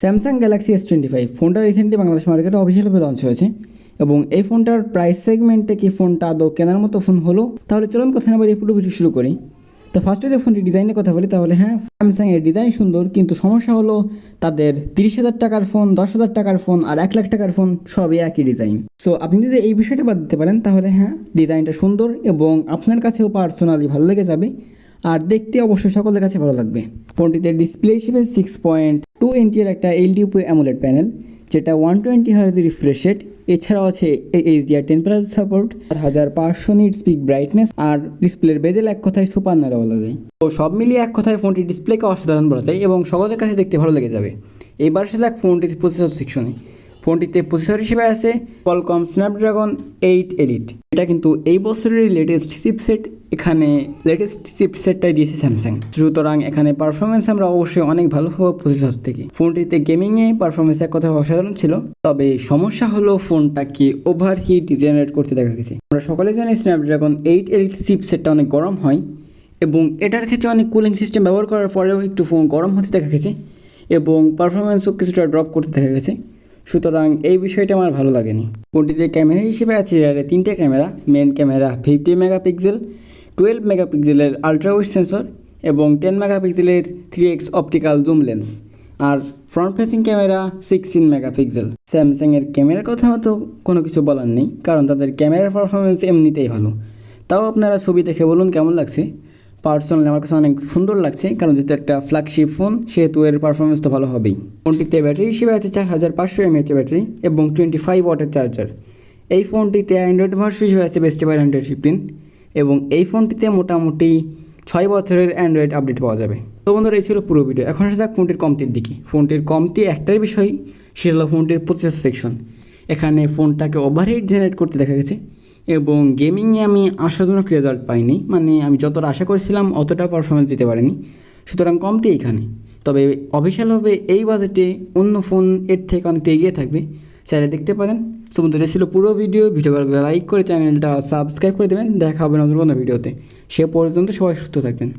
Samsung Galaxy S twenty five ফোনটা recently Bangladesh মার্কেটে অফিসিয়ালভাবে লঞ্চ হয়েছে এবং এই ফোনটার প্রাইস সেগমেন্টে কি ফোনটা আদৌ কেনার মতো ফোন হলো, তাহলে চলুন কথা না পুরো ভিডিও শুরু করি। তো ফার্স্টে যদি ফোনটি ডিজাইনের কথা বলি, তাহলে হ্যাঁ স্যামসাংয়ের ডিজাইন সুন্দর, কিন্তু সমস্যা হলো তাদের তিরিশ হাজার টাকার ফোন দশ হাজার টাকার ফোন আর এক লাখ টাকার ফোন সবই একই ডিজাইন সো আপনি যদি এই বিষয়টা বাদ দিতে পারেন, তাহলে হ্যাঁ ডিজাইনটা সুন্দর এবং আপনার কাছেও পার্সোনালি ভালো লেগে যাবে। আর দেখতে অবশ্যই সকলের কাছে ভালো লাগবে। ফোনটিতে ডিসপ্লে হিসেবে সিক্স পয়েন্ট টু ইঞ্চের একটা এলডিপি অ্যামোলেড প্যানেল যেটা one twenty hertz refresh rate এছাড়াও আছে এইচডিআর টেম্পারেচার সাপোর্ট আর হাজার পাঁচশো নিট স্পিক ব্রাইটনেস আর ডিসপ্লের বেজেল এক কথায় সুপার নারা বলা যায় তো সব মিলিয়ে এক কথায় ফোনটির ডিসপ্লেকে অসাধারণ বলা যায় এবং সকলের কাছে দেখতে ভালো লেগে যাবে। এবার সে যাক ফোনটির প্রসেসর সেকশনে ফোনটিতে প্রসেসর হিসেবে আছে কলকম স্ন্যাপড্রাগন এইট এলিট এটা কিন্তু এই বছরের লেটেস্ট চিপসেট এখানে লেটেস্ট চিপসেটটাই দিয়েছে স্যামসাং সুতরাং এখানে পারফরমেন্স আমরা অবশ্যই অনেক ভালো পাবো প্রসেসর থেকে। ফোনটিতে গেমিংয়ে পারফরমেন্স এক কথা অসাধারণ ছিল। তবে সমস্যা হলো ফোনটাকে ওভারহিট জেনারেট করতে দেখা গেছে। আমরা সকলে জানি স্ন্যাপড্রাগন এইট এলিট চিপসেটটা অনেক গরম হয় এবং এটার ক্ষেত্রে অনেক কুলিং সিস্টেম ব্যবহার করার পরেও একটু ফোন গরম হতে দেখা গেছে এবং পারফরমেন্সও কিছুটা ড্রপ করতে দেখা গেছে। সুতরাং এই বিষয়টা আমার ভালো লাগেনি। ফোনটিতে ক্যামেরা হিসেবে আছে? এর তিনটে camera main camera fifty megapixel twelve মেগাপিক্সেলের আলট্রা ওয়েড সেন্সর এবং টেন মেগাপিক্সেলের three X optical zoom lens আর front facing camera sixteen megapixel স্যামসাংয়ের ক্যামেরার কথা তো কোনো কিছু বলার নেই, কারণ তাদের ক্যামেরার পারফরমেন্স এমনিতেই ভালো। তাও আপনারা ছবি দেখে বলুন কেমন লাগছে? পার্সোনালি আমার কাছে অনেক সুন্দর লাগছে, কারণ যেহেতু একটা ফ্ল্যাগশিপ ফোন সেহেতু এর পারফরমেন্স তো ভালো হবেই। ফোনটিতে ব্যাটারি হিসেবে আছে চার হাজার পাঁচশো এমএএচের ব্যাটারি এবং টোয়েন্টি ফাইভ ওয়াটের চার্জার এই ফোনটিতে অ্যান্ড্রয়েড ভার্সন হিসেবে আছে বেস্ট বাই হান্ড্রেড ফিফটিন এবং এই ফোনটিতে মোটামুটি ছয় বছরের অ্যান্ড্রয়েড আপডেট পাওয়া যাবে। তো বন্ধুরা, এই ছিল পুরো ভিডিও এখন আসা যাক ফোনটির কমতির দিকে। ফোনটির কমতি একটাই বিষয়, সেটা হলো ফোনটির প্রসেসর সেকশন এখানে ফোনটাকে ওভারহিট জেনারেট করতে দেখা গেছে। এবং গেমিংয়ে আমি আশাজনক রেজাল্ট পাইনি। মানে আমি যতটা আশা করেছিলাম, অতটা পারফরমেন্স দিতে পারিনি। সুতরাং কমতি এখানে। তবে অফিসিয়ালভাবে এই বাজেটে অন্য ফোন এর থেকে অনেকটা এগিয়ে থাকবে। চাইলে দেখতে পারেন। সমুদ্র ছিল পুরো ভিডিও ভিডিও ভালো লাইক করে চ্যানেলটা সাবস্ক্রাইব করে দেবেন। দেখা হবে নতুন কোনো ভিডিওতে সে পর্যন্ত সবাই সুস্থ থাকবেন।